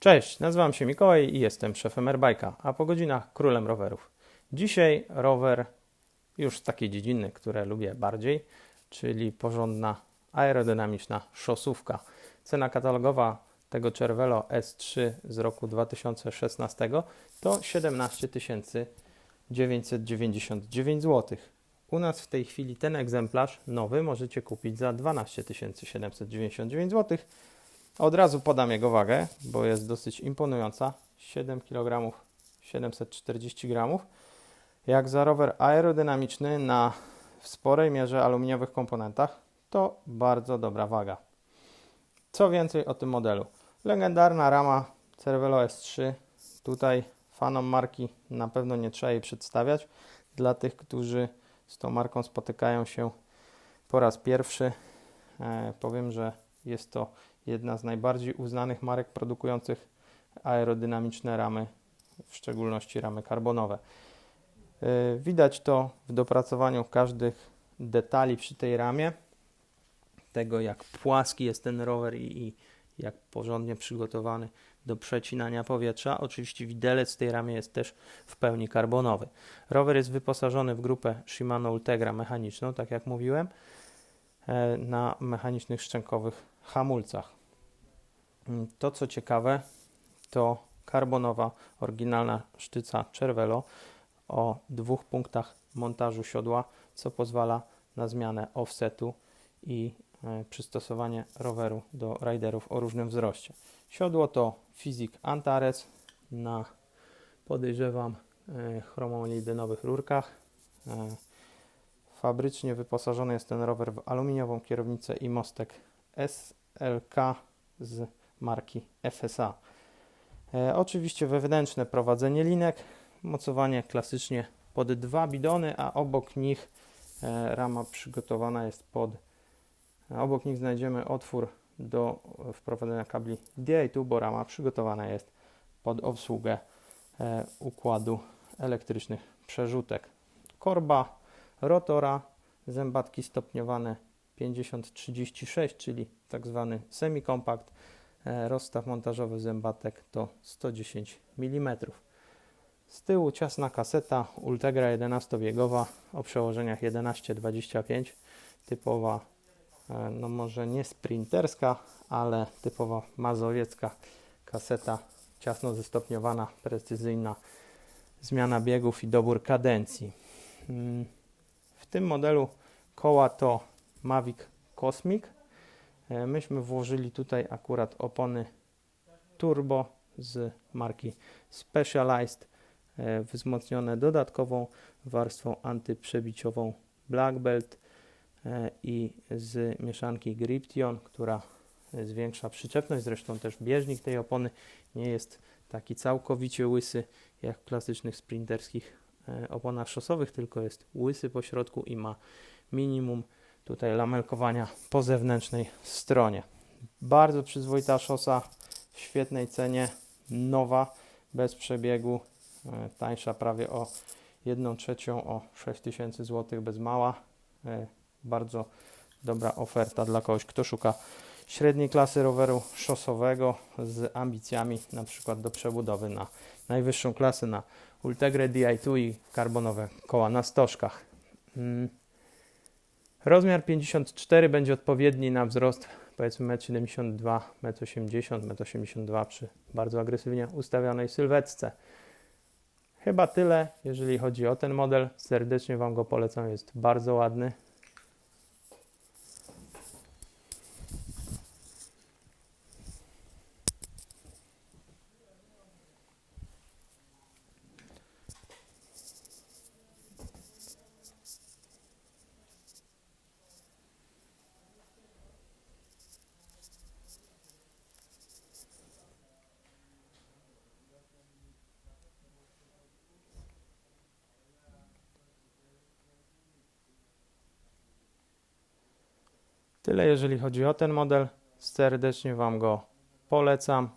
Cześć, nazywam się Mikołaj i jestem szefem Airbike'a, a po godzinach królem rowerów. Dzisiaj rower już z takiej dziedziny, które lubię bardziej, czyli porządna aerodynamiczna szosówka. Cena katalogowa tego Cervelo S3 z roku 2016 to 17 999 zł. U nas w tej chwili ten egzemplarz nowy możecie kupić za 12 799 zł od razu podam jego wagę, bo jest dosyć imponująca. 7 kg 740 g. Jak za rower aerodynamiczny na w sporej mierze aluminiowych komponentach, to bardzo dobra waga. Co więcej o tym modelu? Legendarna rama Cervelo S3. Tutaj fanom marki na pewno nie trzeba jej przedstawiać. Dla tych, którzy z tą marką spotykają się po raz pierwszy, e, powiem, że jest to jedna z najbardziej uznanych marek produkujących aerodynamiczne ramy, w szczególności ramy karbonowe. Y, widać to w dopracowaniu każdych detali przy tej ramie, tego jak płaski jest ten rower i, i jak porządnie przygotowany do przecinania powietrza. Oczywiście widelec w tej ramie jest też w pełni karbonowy. Rower jest wyposażony w grupę Shimano Ultegra mechaniczną, tak jak mówiłem, na mechanicznych szczękowych hamulcach. Mm, to co ciekawe, to karbonowa oryginalna sztyca Cervelo o dwóch punktach montażu siodła, co pozwala na zmianę offsetu i e, przystosowanie roweru do riderów o różnym wzroście. Siodło to Fizik Antares na podejrzewam e, chromolidynowych rurkach. Fabrycznie wyposażony jest ten rower w aluminiową kierownicę i mostek SLK z marki FSA. E, oczywiście wewnętrzne prowadzenie linek, mocowanie klasycznie pod dwa bidony, a obok nich e, rama przygotowana jest pod, obok nich znajdziemy otwór do wprowadzenia kabli DI2, bo rama przygotowana jest pod obsługę e, układu elektrycznych przerzutek. Korba rotora, zębatki stopniowane 50-36, czyli tak zwany semi-compact, E, rozstaw montażowy zębatek to 110 mm. Z tyłu ciasna kaseta Ultegra 11-biegowa o przełożeniach 11-25, typowa, e, no może nie sprinterska, ale typowa mazowiecka kaseta, ciasno zestopniowana, precyzyjna zmiana biegów i dobór kadencji. Tym modelu koła to Mavic Cosmic E, myśmy włożyli tutaj akurat opony turbo z marki Specialized, e, wzmocnione dodatkową warstwą antyprzebiciową Black Belt e, i z mieszanki Gription, która zwiększa przyczepność. Zresztą też bieżnik tej opony nie jest taki całkowicie łysy jak w klasycznych sprinterskich oponach szosowych, tylko jest łysy po środku i ma minimum tutaj lamelkowania po zewnętrznej stronie. Bardzo przyzwoita szosa w świetnej cenie, nowa, bez przebiegu, e, tańsza prawie o 1 trzecią, o 6000 zł bez mała. E, bardzo dobra oferta dla kogoś, kto szuka średniej klasy roweru szosowego z ambicjami na przykład do przebudowy na najwyższą klasę na Ultegra Di2 i karbonowe koła na stożkach. Mm. Rozmiar 54 będzie odpowiedni na wzrost powiedzmy 1,72 m, 1,80 m, 1,82 m przy bardzo agresywnie ustawionej sylwetce. Chyba tyle, jeżeli chodzi o ten model. Serdecznie Wam go polecam, jest bardzo ładny. Tyle jeżeli chodzi o ten model. Serdecznie Wam go polecam.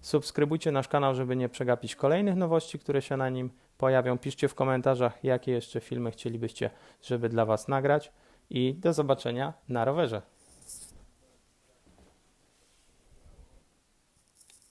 Subskrybujcie nasz kanał, żeby nie przegapić kolejnych nowości, które się na nim pojawią. Piszcie w komentarzach, jakie jeszcze filmy chcielibyście, żeby dla Was nagrać. I do zobaczenia na rowerze.